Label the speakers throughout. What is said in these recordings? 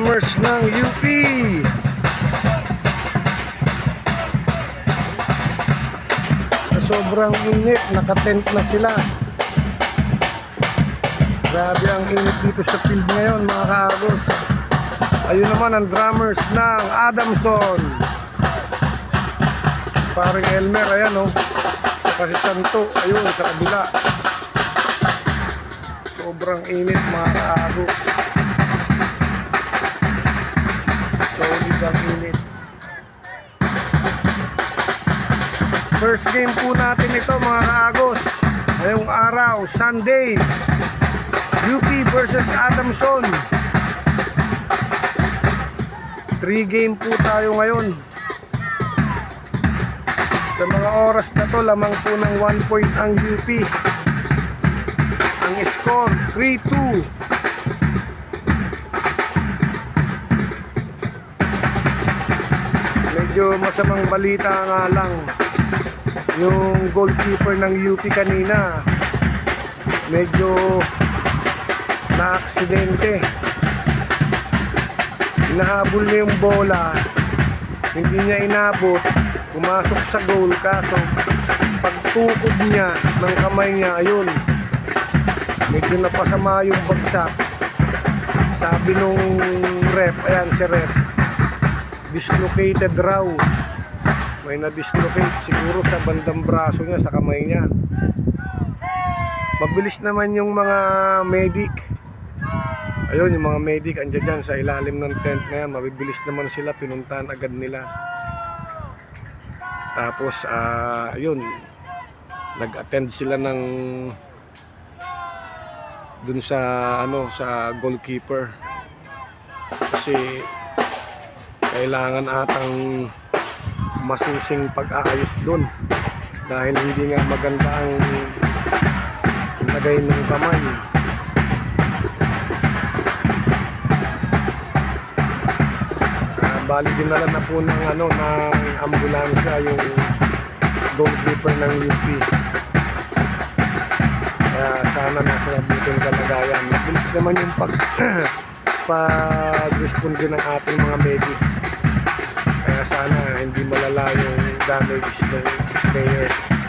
Speaker 1: drummers ng UP. Sobrang init, nakatent na sila. Grabe ang init dito sa field ngayon mga kaagos. Ayun naman ang drummers ng Adamson. Paring Elmer, ayan o. Oh. Kasi Santo, ayun sa kabila. Sobrang init mga kaagos. Solid ang init. First game po natin ito mga kaagos. Ngayong araw, Sunday. UP versus Adamson. Three game po tayo ngayon. Sa mga oras na to, lamang po ng 1 point ang UP. Ang score, 3-2. Medyo masamang balita nga lang. Yung goalkeeper ng UP kanina, medyo na-aksidente. Hinahabol niya yung bola, hindi niya inabot, pumasok sa goal kaso pagtukod niya ng kamay niya, ayun, medyo napasama yung bagsak. Sabi nung rep, ayan si rep, dislocated raw. May na-dislocate siguro sa bandang braso niya, sa kamay niya. Mabilis naman yung mga medic. Ayun, yung mga medic andyan dyan sa ilalim ng tent na yan. Mabibilis naman sila, pinuntahan agad nila. Tapos, ah, ayun, nag-attend sila ng dun sa ano sa goalkeeper kasi kailangan atang masusing pag-aayos doon dahil hindi nga maganda ang lagay ng kamay. Ah, bali dinala na po ng ano ng ambulansya yung goalkeeper ng UP kaya sana nasa mabuting kalagayan. Mabilis naman yung pag pag-respond din ng ating mga medic sana hindi malala yung damage ng player.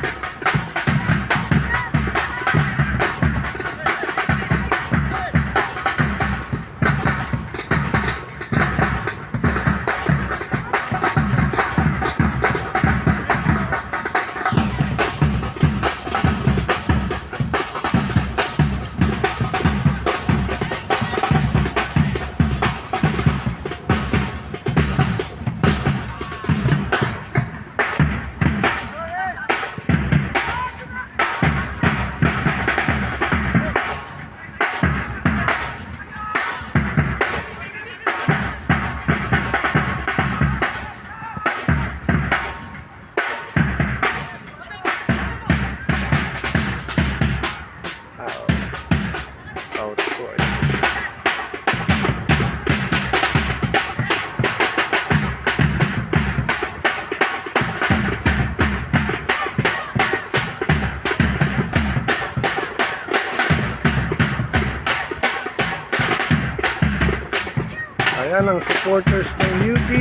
Speaker 1: Ayan ang supporters ng UP.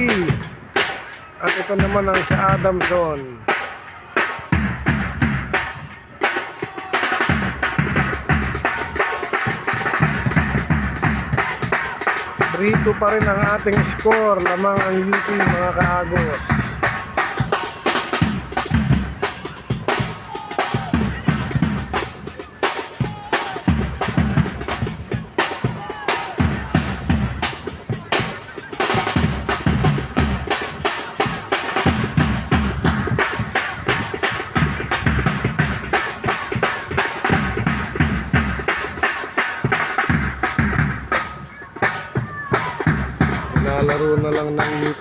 Speaker 1: At ito naman ang sa Adamson. Rito pa rin ang ating score lamang ang UP mga kaagos.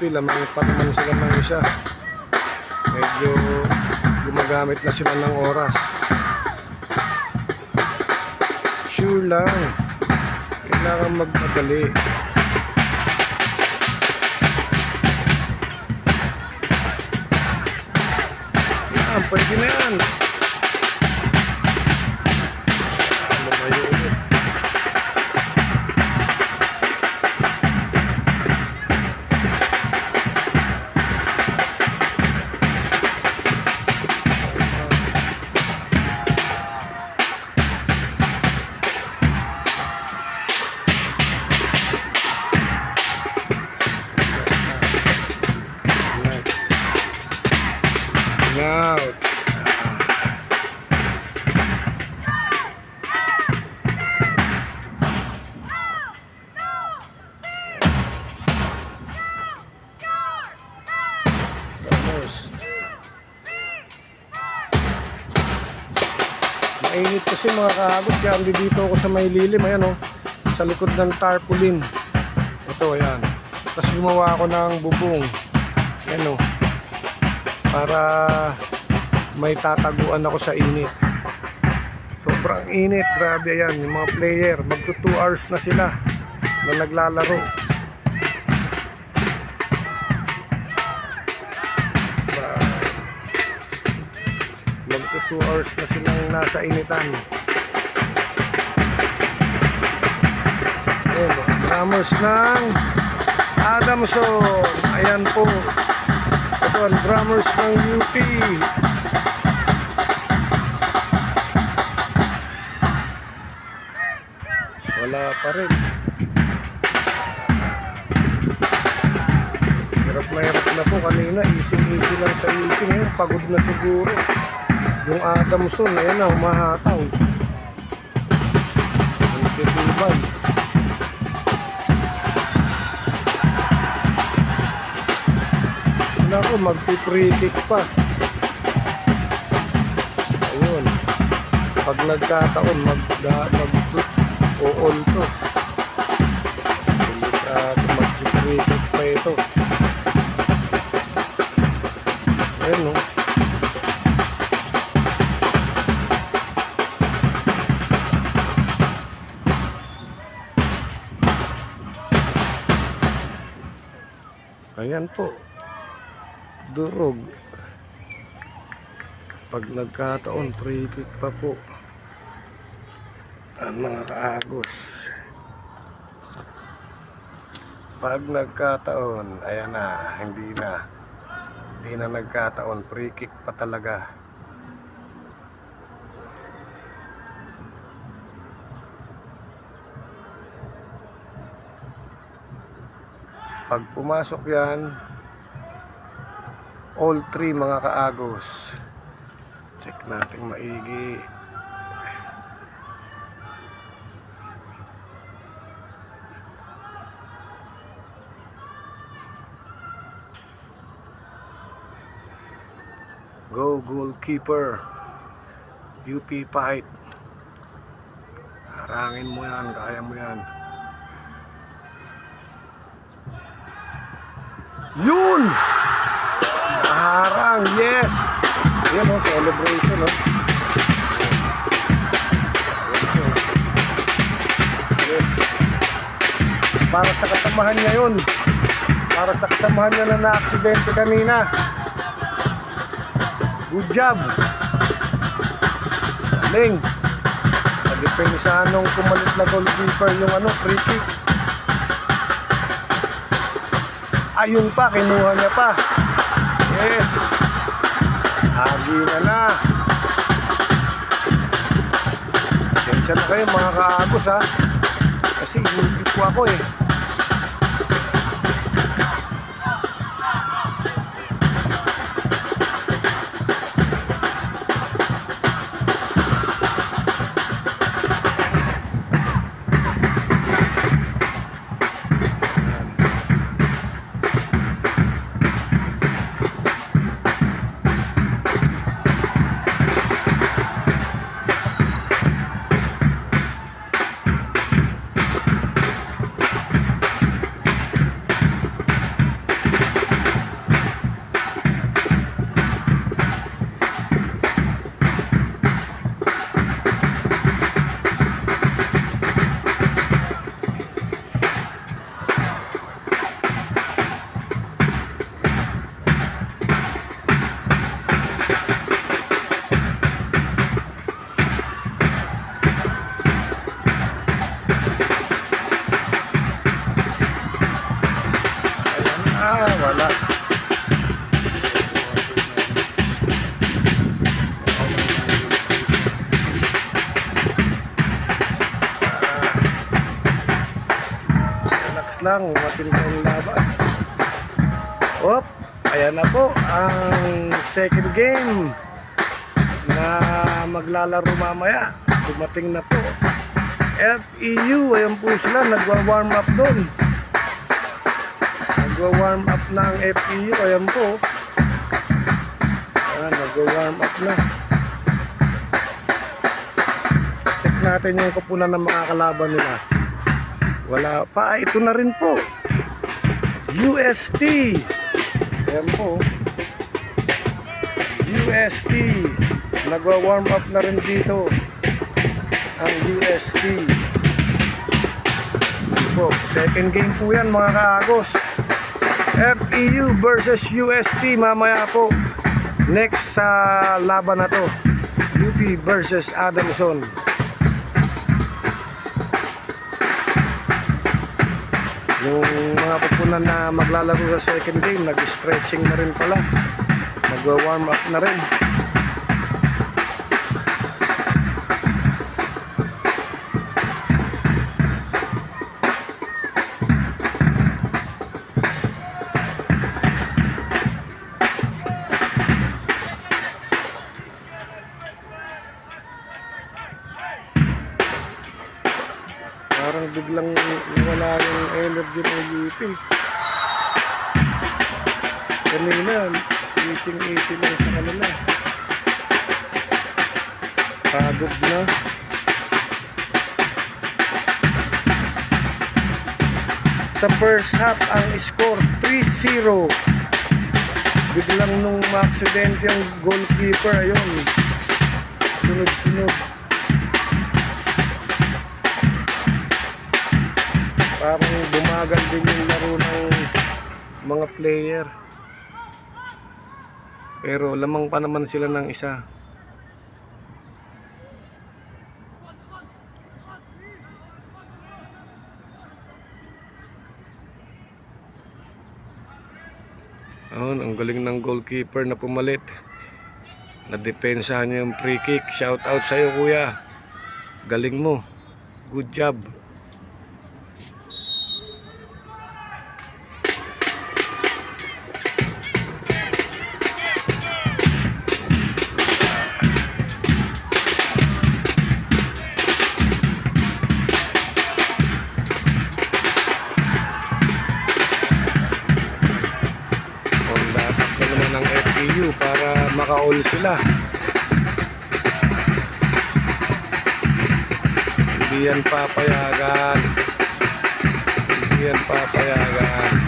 Speaker 1: UP, lamang pa naman sila ng isa. Medyo gumagamit na sila ng oras. Sure lang. Kailangan magmadali. out. Mainit kasi mga kahabot kaya dito ako sa may lilim. Ayan oh, sa likod ng tarpaulin. Ito ayan. Tapos gumawa ako ng bubong. Ayan oh. Para may tataguan ako sa init. Sobrang init. Grabe ayan. Yung mga player. Magto 2 hours na sila na naglalaro. Magto 2 hours na silang nasa initan. Ayan, drummers ng Adamson. Ayan po. Ang drummers ng UP. Wala pa rin. Hirap na hirap na po kanina. Easy-easy lang sa UP. Ngayon, pagod na siguro. Yung Adamson, ayan na, humahataw. Ang titibay. Naku, magpi-free kick pa. Ayun. Pag nagkataon, mag, mag o all to. Delikado, magpi-free kick pa ito. Ayun, no? Ayan po. Durog. Pag nagkataon, kick pa po. Ang mga kaagos. Pag nagkataon, ayan na, hindi na. Hindi na nagkataon, free kick pa talaga. Pag pumasok yan, all three mga kaagos. Check natin maigi. Go goalkeeper. UP fight. Harangin mo yan, kaya mo yan. Yun! Harang, yes! Yan o, celebration o. Yes. Para sa kasamahan niya yun. Para sa kasamahan niya na na-aksidente kanina. Good job! Galing! Nagdepensa nung kumalit na goalkeeper yung ano, free kick. Ayun pa, kinuha niya pa. Yes. Hagi na na. Pasensya na kayo mga kaagos ha. Kasi guilty po ako eh. Lang, matindang laban. Op, ayan na po ang second game na maglalaro mamaya. Dumating na po. FEU, ayan po sila, nagwa-warm up doon. Nagwa-warm up na ang FEU. Ayan po. Ayan, nagwa-warm up na. natin yung kupunan ng makakalaban nila. Wala pa. Ito na rin po. UST. Ayan po. UST. Nagwa-warm up na rin dito. Ang UST. Po. Second game po yan mga kaagos. FEU versus UST mamaya po. Next sa laban na to. UP versus Adamson. Yung mga pupunan na maglalaro sa second game, nag-stretching na rin pala. Nag-warm up na rin. Energy ng UP. Kanina, easy-easy lang sa kanila. Pagod na. Sa first half, ang score 3-0. Biglang nung ma-accident yung goalkeeper, ayun. Sunod-sunod. parang bumagal din yung laro ng mga player. Pero lamang pa naman sila ng isa. Oh, ang galing ng goalkeeper na pumalit. Na-depensahan niya yung free kick. Shout out sa iyo, kuya. Galing mo. Good job. Sila. Hindi yan papayagan. Hindi yan papayagan.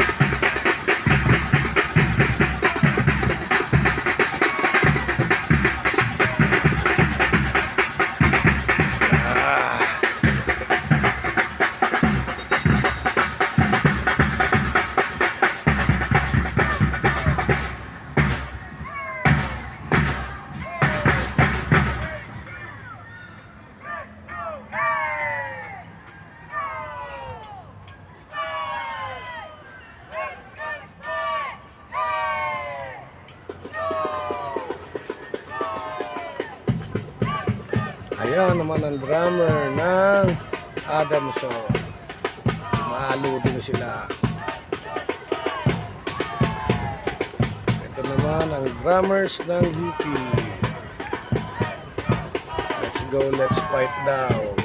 Speaker 1: Ayan naman ang drummer ng Adamson. Maalo din sila. Ito naman ang drummers ng UP. Let's go, let's fight down.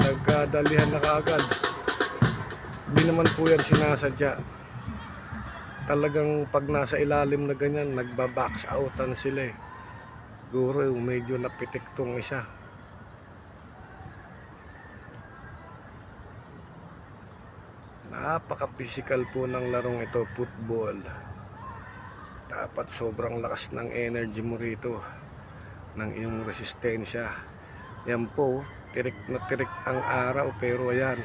Speaker 1: Nagkadalihan na kaagad. Hindi naman po yan sinasadya. Talagang pag nasa ilalim na ganyan, nagbabox outan sila eh. Siguro medyo napitik tong isa. Napaka-physical po ng larong ito, football. Dapat sobrang lakas ng energy mo rito ng iyong resistensya. Yan po, tirik na tirik ang araw pero ayan,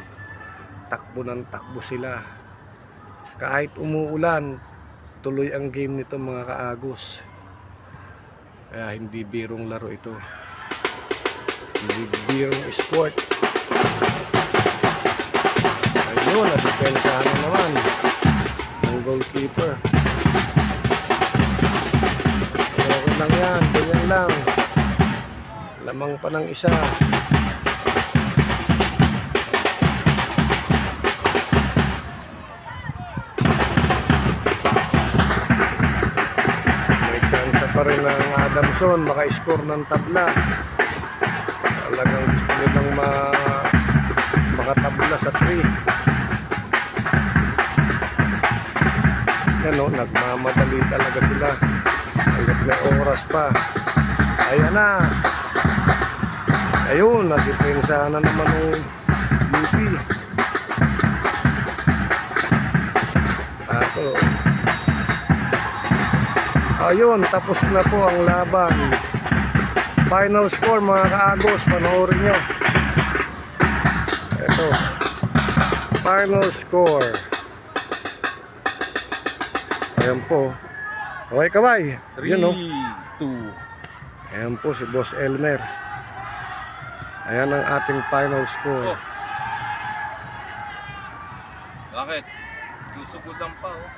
Speaker 1: takbo ng takbo sila. Kahit umuulan, tuloy ang game nito mga kaagos. Kaya hindi birong laro ito. Hindi birong sport. Ayun, nadepensahan na naman ng goalkeeper. Lang yan, ganyan lang. Lamang pa ng isa. May chance pa rin ng Adamson maka-score ng tabla. Talagang gusto nilang ma makatabla sa 3. Yan o, nagmamadali talaga sila. May oras pa. Ayan na. Ayun, nadipensa na naman ng UP. Kaso, ayun, tapos na po ang laban. Final score mga kaagos, panoorin nyo. Ito. Final score. Ayan po. Okay, kabay.
Speaker 2: 3,
Speaker 1: Yun, no?
Speaker 2: 2.
Speaker 1: Ayan po si Boss Elmer. Ayan ang ating final score.
Speaker 2: Oh. Bakit? Susugudan pa oh.